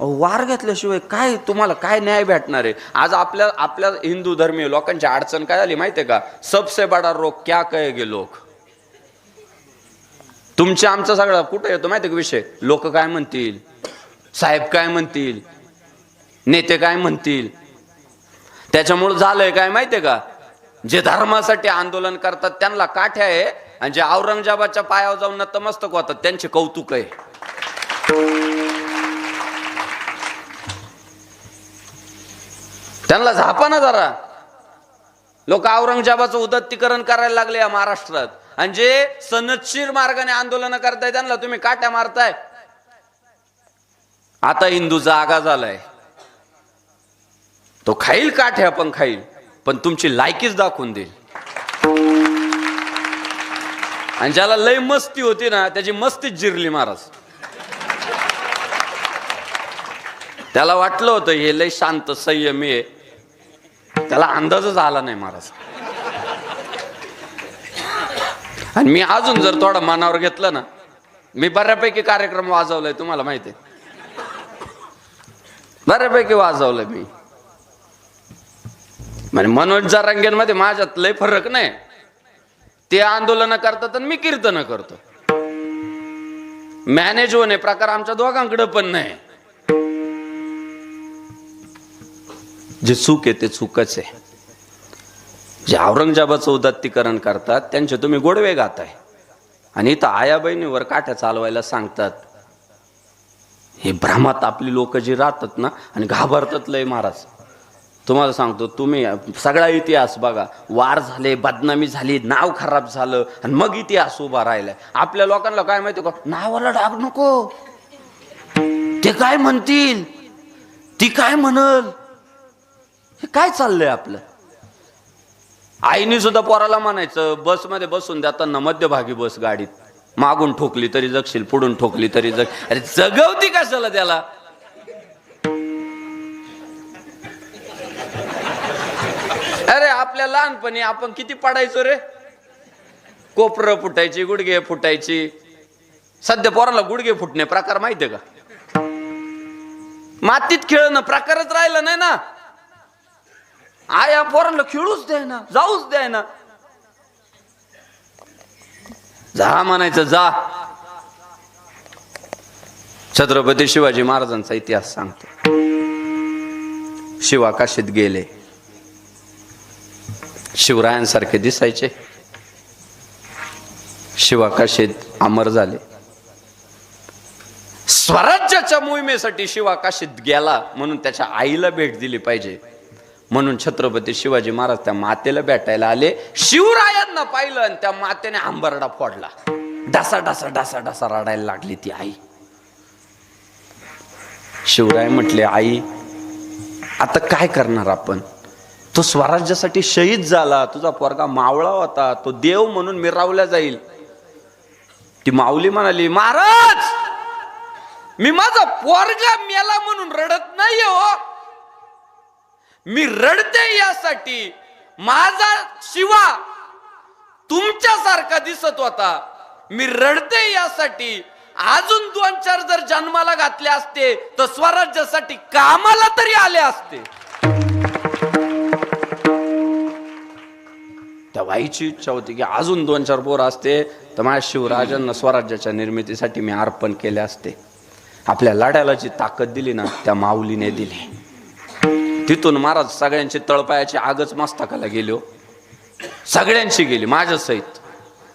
वार घेतल्याशिवाय काय तुम्हाला काय न्याय भेटणार आहे? आज आपल्या आपल्या हिंदू धर्मीय लोकांची अडचण काय झाली माहितीये का? सबसे बडा रोग क्या कहेगे लोक? तुमचे आमचा सगळा कुठे येतो माहितीये का विषय? लोक काय म्हणतील? साहेब काय म्हणतील? नेते काय म्हणतील? त्याच्यामुळे झालंय काय माहितीये का? जे धर्मासाठी आंदोलन करतात त्यांना काठ्या आहे आणि जे औरंगजेबाच्या पायावर जाऊन नतमस्तक होतात त्यांचे कौतुक आहे. त्यांना झापा ना जरा. लोक औरंगजेबाचं उदत्तीकरण करायला लागले या महाराष्ट्रात. आणि जे सनदशीर मार्गाने आंदोलन करताय त्यांना तुम्ही काट्या मारताय. आता हिंदूचा आगा झालाय. तो खाईल काठ्या पण खाईल पण तुमची लायकीच दाखवून देईल. आणि ज्याला लय मस्ती होती ना त्याची मस्तीच जिरली महाराज. त्याला वाटलं होतं हे लय शांत संयमी आहे. त्याला अंदाजच आला नाही महाराज. आणि मी अजून जर थोडं मनावर घेतलं ना मी बऱ्यापैकी कार्यक्रम वाजवलाय तुम्हाला माहिती आहे. बऱ्यापैकी वाजवलंय मी. म्हणजे मनोज जारांगेंमध्ये माझ्यात लय फरक नाही. ते आंदोलन करतात आणि मी कीर्तन करतो. मॅनेज होणे प्रकार आमच्या दोघांकडे पण नाही. जे चूक आहे ते चूकच आहे. जे औरंगजेबाचं उदात्तीकरण करतात त्यांचे तुम्ही गोडवे गाताय. आणि इथं आया बहिणीवर काठ्या चालवायला सांगतात हे भ्रमात आपली लोक जी राहतात ना आणि घाबरतात लय महाराज. तुम्हाला सांगतो तुम्ही सगळा इतिहास बघा. वार झाले बदनामी झाली नाव खराब झालं आणि मग इतिहास उभा राहिलाय. आपल्या लोकांना काय माहिती का? नावाला डाग नको. ते काय म्हणतील? ती काय म्हणल? हे काय चाललंय आपलं? आईने सुद्धा पोराला म्हणायचं बसमध्ये बसून देताना मध्यभागी बस गाडीत. मागून ठोकली तरी जगशील पुढून ठोकली तरी जग. अरे जगवती कशाला त्याला? अरे आपल्या लहानपणी आपण किती पडायचो रे? कोपरं फुटायची गुडघे फुटायची. सध्या पोराला गुडघे फुटणे प्रकार माहितीये का? मातीत खेळणं प्रकारच राहिलं नाही ना. आया पोरांना खेळूच द्याय ना जाऊच द्याय ना जा म्हणायचं जा. छत्रपती शिवाजी महाराजांचा इतिहास सांगतो. शिवाकाशीत गेले. शिवरायांसारखे दिसायचे. शिवाकाशीत अमर झाले. स्वराज्याच्या मोहिमेसाठी शिवाकाशीत गेला म्हणून त्याच्या आईला भेट दिली पाहिजे. म्हणून छत्रपती शिवाजी महाराज त्या मातेला भेटायला आले. शिवरायांना पाहिलं आणि त्या मातेने आंबरडा फोडला. डासा डासा डासा डासा रडायला लागली ती आई. शिवराय म्हटले आई आता काय करणार आपण? तो स्वराज्यासाठी शहीद झाला. तुझा पोरगा मावळा होता. तो देव म्हणून मिरावला जाईल. ती माऊली म्हणाली महाराज मी माझा पोरगा मेला म्हणून रडत नाही हो. मी रडते यासाठी. माझा शिवा तुमच्यासारखा दिसत होता. मी रडते यासाठी. अजून दोन चार जर जन्माला घातले असते तर स्वराज्यासाठी कामाला तरी आले असते. त्या बाईची इच्छा होती की अजून दोन चार पोर असते तर माझ्या शिवराजांना स्वराज्याच्या निर्मितीसाठी मी अर्पण केले असते. आपल्या लढ्याला जी ताकद दिली ना त्या माऊलीने दिली. तिथून महाराज सगळ्यांची तळपायाची आगच मस्तकाला गेली हो. गेली माझ्या सहित.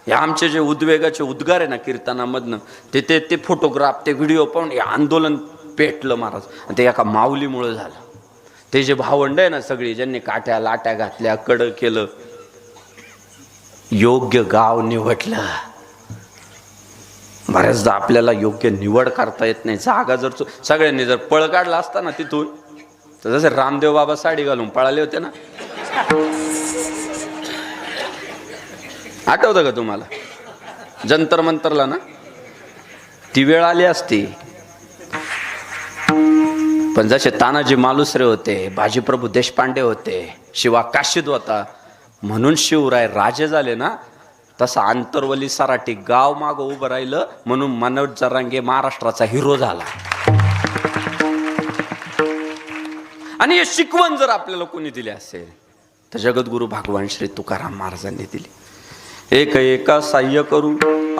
हे आमचे जे उद्वेगाचे उद्गार आहे ना कीर्तनामधनं ते ते ते फोटोग्राफ ते व्हिडिओ पाहून हे आंदोलन पेटलं महाराज. आणि ते एका माऊलीमुळं झालं. ते जे भावंड आहे ना सगळी ज्यांनी काट्या लाट्या घातल्या कडं केलं योग्य गाव निवडलं. बऱ्याचदा आपल्याला योग्य निवड करता येत नाही. जागा जर सगळ्यांनी जर पळ काढला असता ना तिथून तर जसे रामदेव बाबा साडी घालून पळाले होते ना. आठवतं का तुम्हाला? जंतर मंतरला ना? ती वेळ आली असती. पण जसे तानाजी मालुसरे होते बाजीप्रभू देशपांडे होते शिवा काशीद होता म्हणून शिवराय राजे झाले ना तसा आंतरवली सराटी गाव माग उभं राहिलं म्हणून मनोज जरांगे महाराष्ट्राचा हिरो झाला. आणि हे शिकवण जर आपल्याला कोणी दिली असेल तर जगद्गुरु भगवान श्री तुकाराम महाराजांनी दिली. एक एका साह्य करू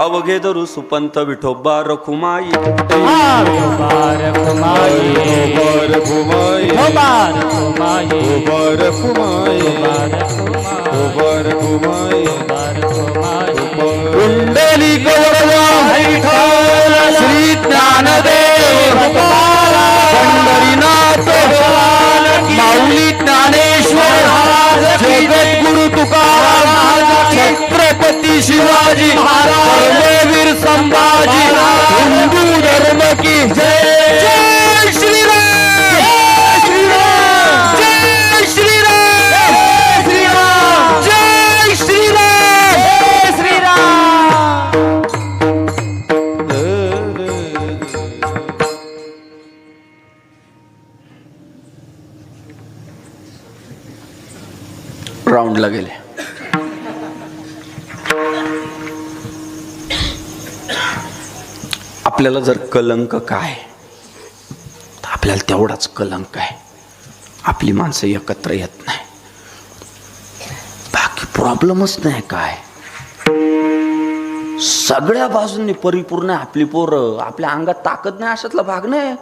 अवघे धरू सुपंत विठोबा रखुमाई बार कुमाई बर घुमाई बार कुमाई बर घुमाई बार कुमाई बर घुमाई बार कुमाई कुंडली गौरव श्री ज्ञानदेव पंढरीनाथ माऊली ज्ञानेश्वर जगद्गुरु तुकाराम छत्रपती शिवाजी धर्मवीर संभाजी हिंदू धर्म की जय. जय राऊंडला गेले. आपल्याला जर कलंक काय तर आपल्याला तेवढाच कलंक आहे. आपली माणसं एकत्र येत नाही. बाकी प्रॉब्लेमच नाही काय. सगळ्या बाजूंनी परिपूर्ण आपली पोरं. आपल्या अंगात ताकद नाही अशातला भाग नाही.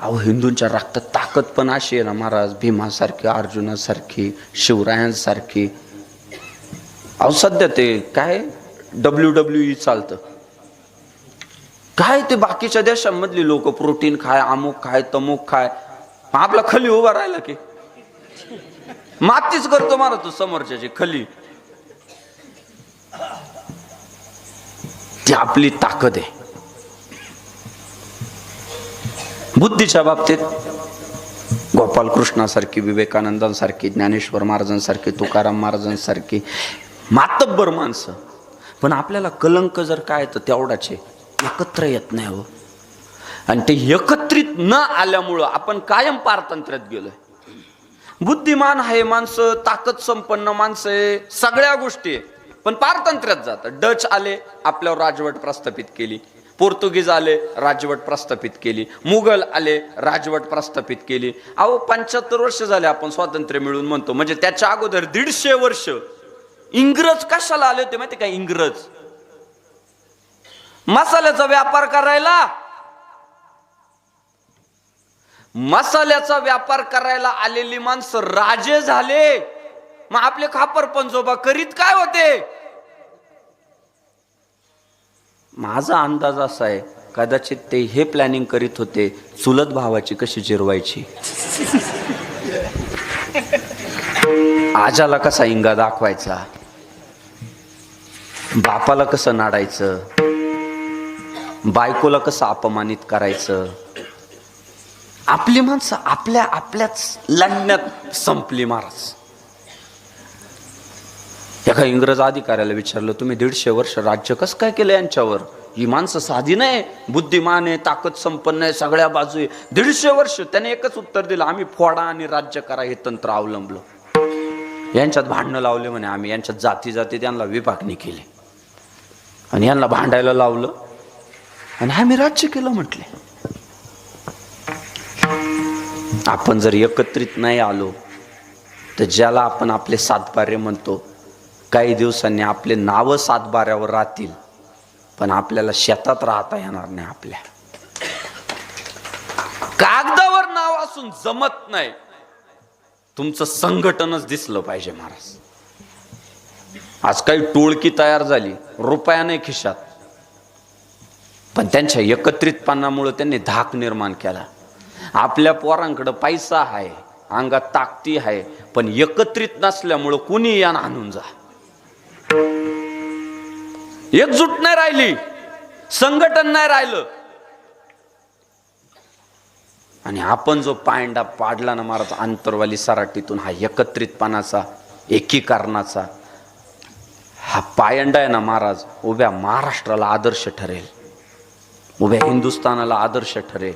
अहो हिंदूंच्या रक्तात ताकद पण अशी आहे ना महाराज. भीमासारखी अर्जुनासारखी शिवरायांसारखी. अहो सध्या ते काय? डब्ल्यू डब्ल्यू ई चालतं. काय ते बाकीच्या देशांमधली लोक? प्रोटीन खाय अमुक खाय तमुक खाय. आपला खली उभा राहिला की? मातीच करतो मारा तू समोरच्याची खली. ती आपली ताकद आहे. बुद्धीच्या बाबतीत गोपालकृष्णासारखी विवेकानंदांसारखी ज्ञानेश्वर महाराजांसारखी तुकाराम महाराजांसारखी मातब्बर माणसं. पण आपल्याला कलंक जर काय तर तेवढाचे एकत्र येत नाही हो. आणि ते एकत्रित न आल्यामुळं आपण कायम पारतंत्र्यात गेलोय. बुद्धिमान आहे माणसं ताकद संपन्न माणसं आहे सगळ्या गोष्टी आहे. पण पारतंत्र्यात जातात डच आले आपल्यावर राजवट प्रस्थापित केली. पोर्तुगीज आले राजवट प्रस्थापित केली. मुघल आले राजवट प्रस्थापित केली. अहो पंच्याहत्तर वर्ष झाले आपण स्वातंत्र्य मिळून म्हणतो. म्हणजे त्याच्या अगोदर दीडशे वर्ष इंग्रज कशाला आले होते माहिती का इंग्रज? मसाल्याचा व्यापार करायला. मसाल्याचा व्यापार करायला आलेली माणसं राजे झाले. मग आपले खापर पंजोबा करीत काय होते? माझा अंदाज असा आहे कदाचित ते हे प्लॅनिंग करीत होते चुलत भावाची कशी जिरवायची? आजाला कसा इंगा दाखवायचा? बापाला कसं नाडायचं? बायकोला कसं अपमानित करायचं? आपली माणसं आपल्या आपल्याच लढण्यात संपली महाराज. एका इंग्रज अधिकाऱ्याला विचारलं तुम्ही दीडशे वर्ष राज्य कसं काय केलं यांच्यावर? ही माणसं साधी नाही बुद्धिमान आहे ताकद संपन्न आहे सगळ्या बाजू आहे दीडशे वर्ष त्याने एकच उत्तर दिलं आम्ही फोडा आणि राज्य करा हे तंत्र अवलंबलं. यांच्यात भांडणं लावले म्हणे आम्ही यांच्यात जाती जाती त्यांना विभागणी केली. आणि यांना भांडायला लावलं. आणि आम्ही राज्य केलं म्हटले. आपण जर एकत्रित नाही आलो तर ज्याला आपण आपले सातबारे म्हणतो काही दिवसांनी आपले नावं सातबाऱ्यावर राहतील पण आपल्याला शेतात राहता येणार नाही आपल्या. कागदावर नाव असून जमत नाही. तुमचं संघटनच दिसलं पाहिजे महाराज. आज काही टोळकी तयार झाली रुपया नाही खिशात. पण त्यांच्या एकत्रितपणामुळे त्यांनी धाक निर्माण केला. आपल्या पोरांकडं पैसा आहे अंगात ताकती आहे पण एकत्रित नसल्यामुळं कुणी यान आणून जा? एकजूट नाही राहिली संघटन नाही राहिलं. आणि आपण जो पायंडा पाडला ना महाराज आंतरवाली सराटीतून हा एकत्रितपणाचा एकीकरणाचा हा पायंडा आहे ना महाराज उभ्या महाराष्ट्राला आदर्श ठरेल. उभ्या हिंदुस्थानाला आदर्श ठरेल.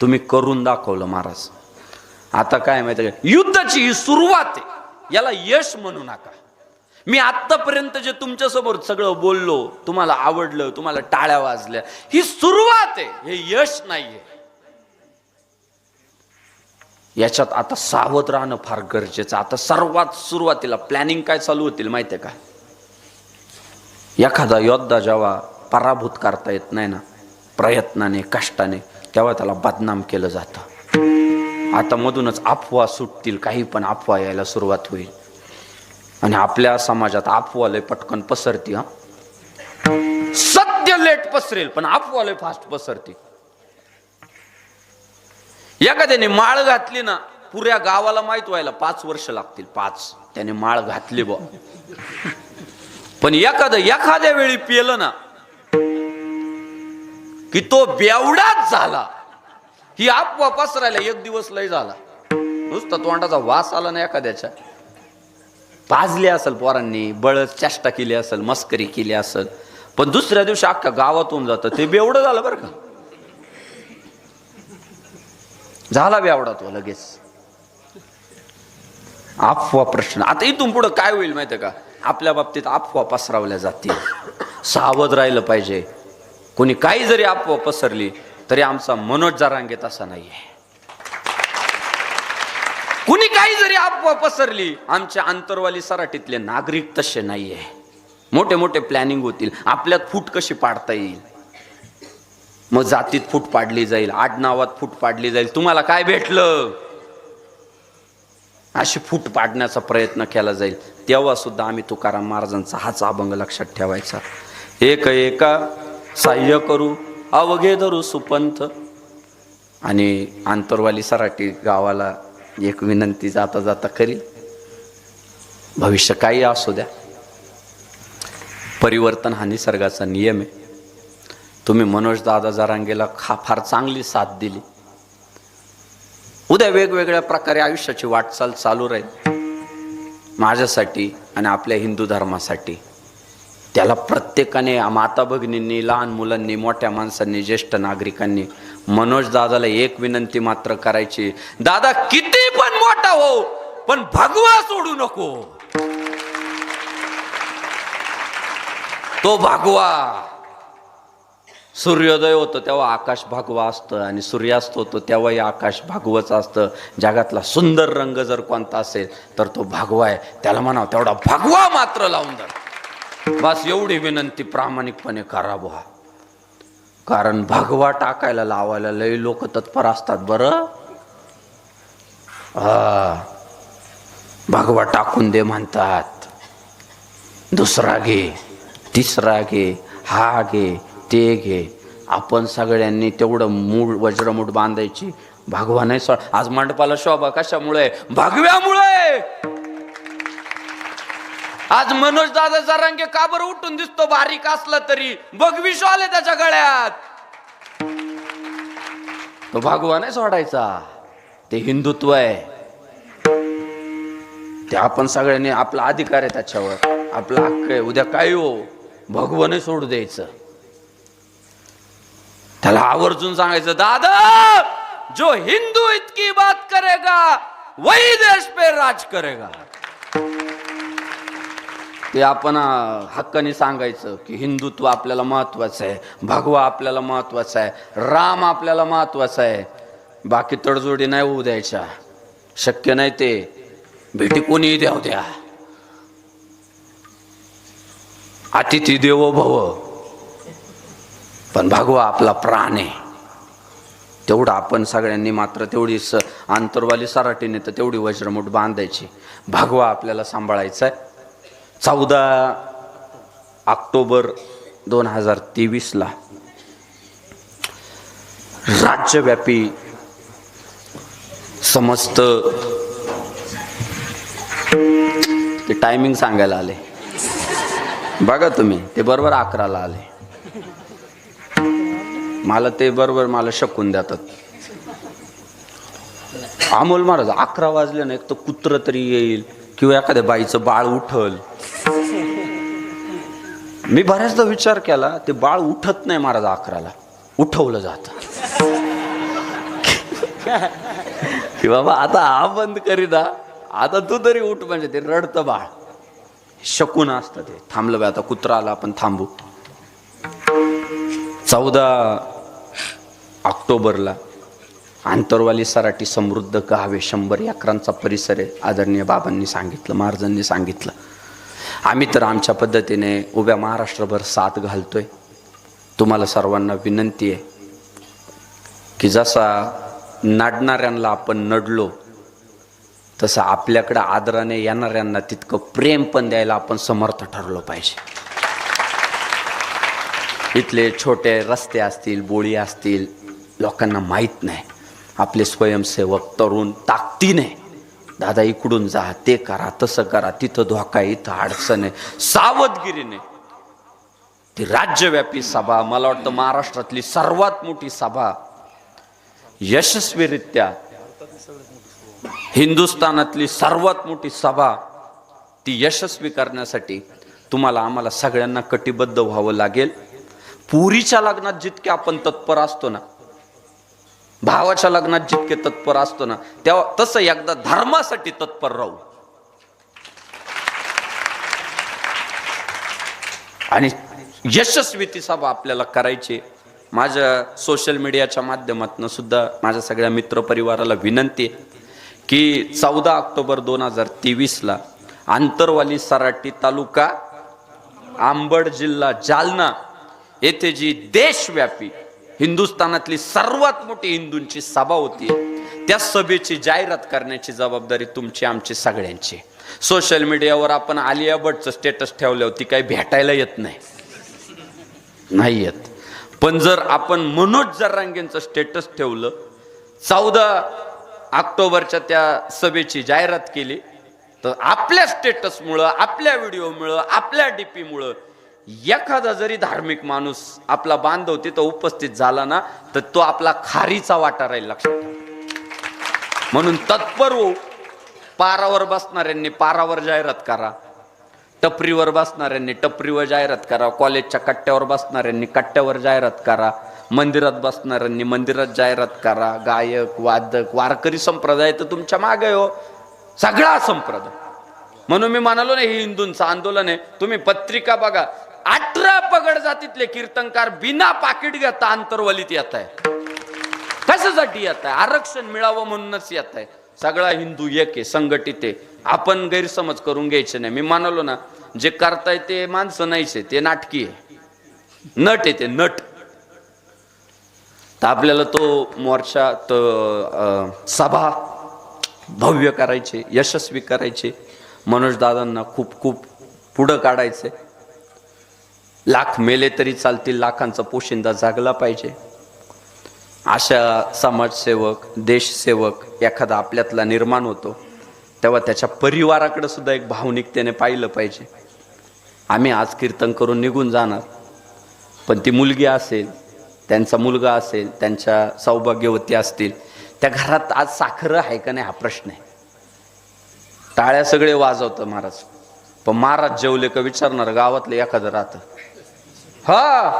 तुम्ही करून दाखवलं महाराज. आता काय माहिती का? युद्धाची ही सुरुवात आहे. याला यश म्हणू नका. मी आतापर्यंत जे तुमच्यासमोर सगळं बोललो तुम्हाला आवडलं तुम्हाला टाळ्या वाजल्या ही सुरुवात आहे. हे यश नाहीये. याच्यात आता सावध राहणं फार गरजेचं आता सर्वात सुरुवातीला प्लॅनिंग काय चालू होतील माहिती आहे का? एखादा योद्धा जेव्हा पराभूत करता येत नाही ना प्रयत्नाने कष्टाने तेव्हा त्याला बदनाम केलं जातं. आता मधूनच अफवा सुटतील काही पण अफवा यायला सुरुवात होईल. आणि आपल्या समाजात आपवालय लय पटकन पसरती हा. सत्य लेट पसरेल पण आपवालय फास्ट पसरती. एखाद्याने माळ घातली ना पुऱ्या गावाला माहीत व्हायला पाच वर्ष लागतील पाच. त्याने माळ घातली बा पण एखादं एखाद्या वेळी पिलं ना की तो बेवडाच झाला. ही आपवा पसरायला एक दिवस लय झाला. नुसता तोंडाचा वास आला ना एखाद्याच्या. भाजले असेल पोरांनी बळच चेष्टा केली असेल मस्करी केली असेल. पण दुसऱ्या दिवशी अख्खा गावातून जातं. ते बेवडं झालं बरं का? झाला बेवडा तो लगेच. अफवा प्रश्न. आता इथून पुढं काय होईल माहितीये का? आपल्या बाबतीत अफवा पसरवल्या जातील. सावध राहिलं पाहिजे. कोणी काही जरी अफवा पसरली तरी आमचा मनोज जरांगेत असा नाहीये. कुणी काही जरी अफवा पसरली आमच्या आंतरवाली सराटीतले नागरिक तसे नाहीये. मोठे मोठे प्लॅनिंग होतील. आपल्यात फूट कशी पाडता येईल? मग जातीत फूट पाडली जाईल आडनावात फूट पाडली जाईल. तुम्हाला काय भेटलं? अशी फूट पाडण्याचा प्रयत्न केला जाईल. तेव्हा सुद्धा आम्ही तुकाराम महाराजांचा हाच अभंग लक्षात ठेवायचा. एक एका साह्य करू अवघे धरू सुपंथ. आणि आंतरवाली सराटी गावाला एक विनंती जाता जाता करील. भविष्य काही असू द्या. परिवर्तन हा निसर्गाचा नियम आहे. तुम्ही मनोज दादा जरांगेला खा फार चांगली साथ दिली. उद्या वेगवेगळ्या प्रकारे आयुष्याची वाटचाल चालू राहील. माझ्यासाठी आणि आपल्या हिंदू धर्मासाठी. त्याला प्रत्येकाने माता भगिनींनी लहान मुलांनी मोठ्या माणसांनी ज्येष्ठ नागरिकांनी मनोज दादाला एक विनंती मात्र करायची. दादा किती पण मोठा हो पण भगवा सोडू नको. तो भगवा. सूर्योदय होतो तेव्हा आकाश भागवा असतं आणि सूर्यास्त होतो तेव्हाही आकाश भागवच असतं. जगातला सुंदर रंग जर कोणता असेल तर तो भागवा आहे. त्याला म्हणावं तेवढा भगवा मात्र लावून धर बस एवढी विनंती प्रामाणिकपणे करा बुवा. कारण भगवा टाकायला लावायला लय लोक तत्पर असतात बरं. हा. भगवा टाकून दे म्हणतात. दुसरा घे तिसरा घे हा घे ते घे. आपण सगळ्यांनी तेवढं मूळ वज्रमूठ बांधायची. भगवा नाही आज मंडपाला शोभा कशामुळे? भगव्यामुळे! आज मनोज दादाचा रंग का बरं उठून दिसतो? बारीक असला तरी. भगवी आले त्याच्या गळ्यात. तो भगवा नाही सोडायचा. ते हिंदुत्व आहे. ते आपण सगळ्यांनी आपला अधिकार आहे त्याच्यावर. आपला हक्क आहे. उद्या काय हो? भगवान नाही सोडू द्यायचं. त्याला आवर्जून सांगायचं दादा जो हिंदू इतकी बात करेगा वही देश पे राज करेगा. ते आपण हक्काने सांगायचं की हिंदुत्व आपल्याला महत्वाचं आहे भगवा आपल्याला महत्त्वाचा आहे राम आपल्याला महत्त्वाचा आहे. बाकी तडजोडी नाही होऊ द्यायच्या. शक्य नाही ते. भेटी कोणीही द्याव द्या. अतिथी देवो भव. पण भगवा आपला प्राण आहे. तेवढं आपण सगळ्यांनी मात्र तेवढी स आंतरवाली सराटीने तर तेवढी वज्रमुठ बांधायची. भगवा आपल्याला सांभाळायचा आहे चौदा ऑक्टोबर दोन हजार तेवीसला राज्यव्यापी समस्त ते टायमिंग सांगायला आले. बघा तुम्ही ते बरोबर अकराला आले. मला ते बरोबर मला शकून देतात. अमोल महाराज अकरा वाजले ना एक तर कुत्र तरी येईल किंवा एखाद्या बाईचं बाळ उठल. मी बऱ्याचदा विचार केला ते बाळ उठत नाही महाराज अकराला. उठवलं जात. की बाबा आता हा बंद करीना आता तू तरी उठ म्हणजे ते रडतं बाळ. शकून असतं ते. थांबलं बाय आता कुत्रा आला आपण थांबू. चौदा ऑक्टोबरला आंतरवाली सराठी समृद्ध गावे शंभर अकरांचा परिसर आहे आदरणीय बाबांनी सांगितलं महाराजांनी सांगितलं. आम्ही तर आमच्या पद्धतीने उभ्या महाराष्ट्रभर साथ घालतोय. तुम्हाला सर्वांना विनंती आहे की जसा नाडणाऱ्यांना आपण नडलो तसं आपल्याकडं आदराने येणाऱ्यांना तितकं प्रेम पण द्यायला आपण समर्थ ठरलो पाहिजे. इथले छोटे रस्ते असतील बोळी असतील लोकांना माहीत नाही. आपले स्वयंसेवक तरुण ताकदीने दादा इकडून जा ते करा तसं करा तिथं धोका इथं अडचण आहे. सावधगिरीने. ती राज्यव्यापी सभा मला वाटतं महाराष्ट्रातली सर्वात मोठी सभा यशस्वीरित्या हिंदुस्थानातली सर्वात मोठी सभा ती यशस्वी करण्यासाठी तुम्हाला आम्हाला सगळ्यांना कटिबद्ध व्हावं लागेल. पुरीच्या लग्नात जितके आपण तत्पर असतो ना भावाच्या लग्नात जितके तत्पर असतो ना तेव्हा तसं एकदा धर्मासाठी तत्पर राहू. आणि यशस्वी ती सभा आपल्याला करायची माझ्या सोशल मीडियाच्या माध्यमातून सुद्धा माझ्या सगळ्या मित्रपरिवाराला विनंती आहे की चौदा ऑक्टोबर दोन हजार तेवीसला आंतरवाली सराटी तालुका आंबड जिल्हा जालना येथे जी देशव्यापी हिंदुस्थानातली सर्वात मोठी हिंदूंची सभा होती. त्या सभेची जाहिरात करण्याची जबाबदारी तुमची आमची सगळ्यांची. सोशल मीडियावर आपण आलिया भटचं स्टेटस ठेवलं होती काही भेटायला येत नाही. नाही येत. पण जर आपण मनोज जरांगेंचं स्टेटस ठेवलं चौदा ऑक्टोबरच्या त्या सभेची जाहिरात केली तर आपल्या स्टेटसमुळं आपल्या व्हिडिओमुळं आपल्या डीपीमुळं एखादा जरी धार्मिक माणूस आपला बांधव तिथं उपस्थित झाला ना तर तो आपला खारीचा वाटा राहील लक्षात म्हणून तत्पर हो. पारावर बसणाऱ्यांनी पारावर जाहिरात करा. टपरीवर बसणाऱ्यांनी टपरीवर जाहिरात करा. कॉलेजच्या कट्ट्यावर बसणाऱ्यांनी कट्ट्यावर जाहिरात करा. मंदिरात बसणाऱ्यांनी मंदिरात जाहिरात करा. गायक वादक वारकरी संप्रदाय तर तुमच्या मागे हो. सगळा संप्रदाय. म्हणून मी म्हणालो ना हे हिंदूंचं आंदोलन आहे. तुम्ही पत्रिका बघा. अठरा पगड जातीतले कीर्तनकार बिना पाकिट घेता आंतरवलीत येत आहे कशासाठी येत आहे आरक्षण मिळावं म्हणूनच येत आहे सगळा हिंदू एक आहे संघटित आहे. आपण गैरसमज करून घ्यायचे नाही. मी म्हणालो ना जे करताय ते माणसं नाहीच आहे ते नाटकी आहे. नट आहे ते नट. तर आपल्याला तो मोर्चा तो अं, सभा भव्य करायचे यशस्वी करायचे. मनोज दादांना खूप खूप पुढं काढायचे लाख मेले तरी चालतील लाखांचा पोशिंदा जागला पाहिजे. अशा समाजसेवक देशसेवक एखादा आपल्यातला निर्माण होतो तेव्हा त्याच्या परिवाराकडे सुद्धा एक भावनिकतेने पाहिलं पाहिजे. आम्ही आज कीर्तन करून निघून जाणार पण ती मुलगी असेल त्यांचा मुलगा असेल त्यांच्या सौभाग्यवती असतील त्या घरात आज साखर आहे का नाही हा प्रश्न आहे. टाळ्या सगळे वाजवतं महाराज पण महाराज जेवले का विचारणार गावातलं एखादं राहतं. हा.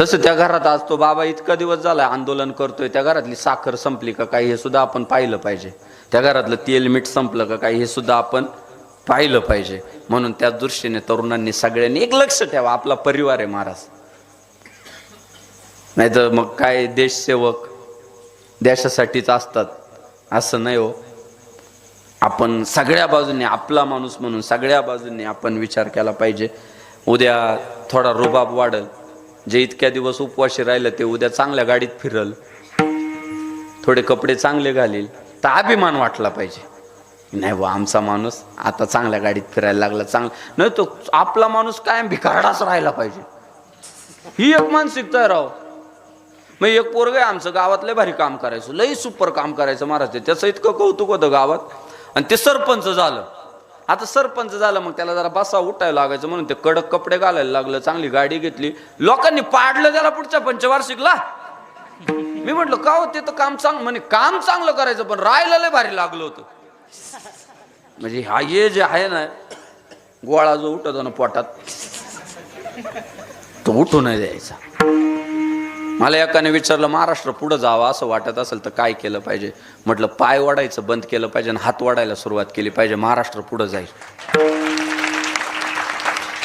तसं त्या घरात आज तो बाबा इतका दिवस झाला आंदोलन करतोय. त्या घरातली साखर संपली का काही हे सुद्धा आपण पाहिलं पाहिजे. त्या घरातलं तेल मीठ संपलं का काही हे सुद्धा आपण पाहिलं पाहिजे. म्हणून त्या दृष्टीने तरुणांनी सगळ्यांनी एक लक्ष ठेवा. आपला परिवार आहे महाराज. नाही तर मग काय देशसेवक देशासाठीच असतात. असं नाही हो. आपण सगळ्या बाजूने आपला माणूस म्हणून सगळ्या बाजूने आपण विचार केला पाहिजे. उद्या थोडा रुबाब वाढल. जे इतक्या दिवस उपवाशी राहिलं ते उद्या चांगल्या गाडीत फिरल. थोडे कपडे चांगले घालील. तर अभिमान वाटला पाहिजे. नाही बा आमचा माणूस आता चांगल्या गाडीत फिरायला लागला चांगला नाही तो आपला माणूस कायम भिकारडाच राहायला पाहिजे. ही एक मानसिकता आहे राव. मग एक पोरग आहे आमचं गावातलं भारी काम करायचं लई सुपर काम करायचं महाराज त्याचं इतकं कौतुक होतं गावात. आणि ते सरपंच झालं. आता सरपंच झालं मग त्याला जरा बसा उठायला लागायचं म्हणून ते कडक कपडे घालायला लागलं चांगली गाडी घेतली. लोकांनी पाडलं त्याला पुढच्या पंचवार्षिकला. मी म्हटलं का हो ते तर काम चांगलं म्हणे काम चांगलं करायचं पण राहायला लय भारी लागलं होतं. म्हणजे हा हे जे आहे ना गोळा जो उठतो ना पोटात तो उठू नाही द्यायचा. मला एकाने विचारलं महाराष्ट्र पुढं जावं असं वाटत असेल तर काय केलं पाहिजे? म्हटलं पाय वाढायचं बंद केलं पाहिजे आणि हात वाढायला सुरुवात केली पाहिजे. महाराष्ट्र पुढं जाईल.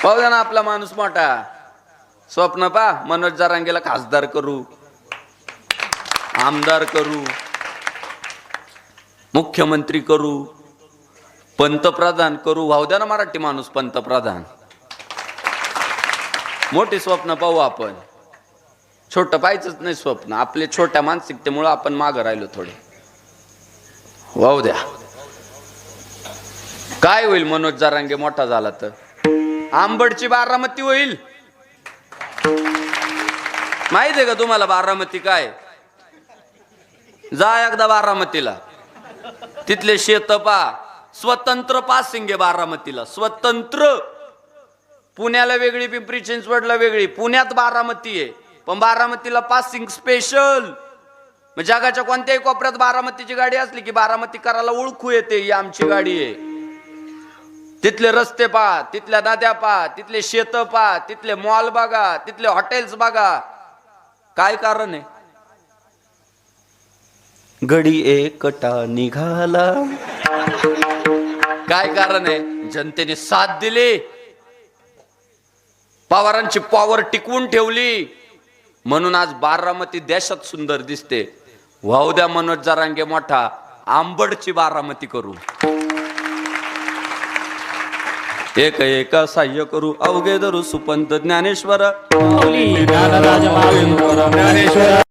पाहू द्या ना आपला माणूस मोठा. स्वप्न पा मनोज जरांगेला खासदार करू आमदार करू मुख्यमंत्री करू पंतप्रधान करू. वाहू द्या ना मराठी माणूस पंतप्रधान. मोठी स्वप्न पाहू आपण. छोटं पाहायचंच नाही स्वप्न. आपले छोट्या मानसिकतेमुळं आपण मागं राहिलो थोडे. वाहू द्या. काय होईल मनोज जारांगे मोठा झाला तर? आंबडची बारामती होईल. माहीत आहे का तुम्हाला बारामती काय? जा एकदा बारामतीला. तिथले शेत पा स्वतंत्र पासिंग आहे बारामतीला. स्वतंत्र. पुण्याला वेगळी पिंपरी चिंचवडला वेगळी. पुण्यात बारामती आहे. पण बारामतीला पासिंग स्पेशल मग जगाच्या कोणत्याही कोपऱ्यात बारामतीची गाडी असली की बारामती करायला ओळखू येते ही आमची गाडी आहे. तिथले रस्ते पहा तिथल्या नद्या पहा तिथले शेत पहा तिथले मॉल बघा तिथले हॉटेल्स बघा. काय कारण आहे? गडी एकटा निघाला. काय कारण आहे? जनतेने साथ दिली. पवारांची पॉवर टिकवून ठेवली. म्हणून आज बारामती देशात सुंदर दिसते. वाहू द्या मनोज जरांगे मोठा आंबडची बारामती करू. एक एक साह्य करू अवघे धरू सुपंत ज्ञानेश्वर. ज्ञानेश्वर.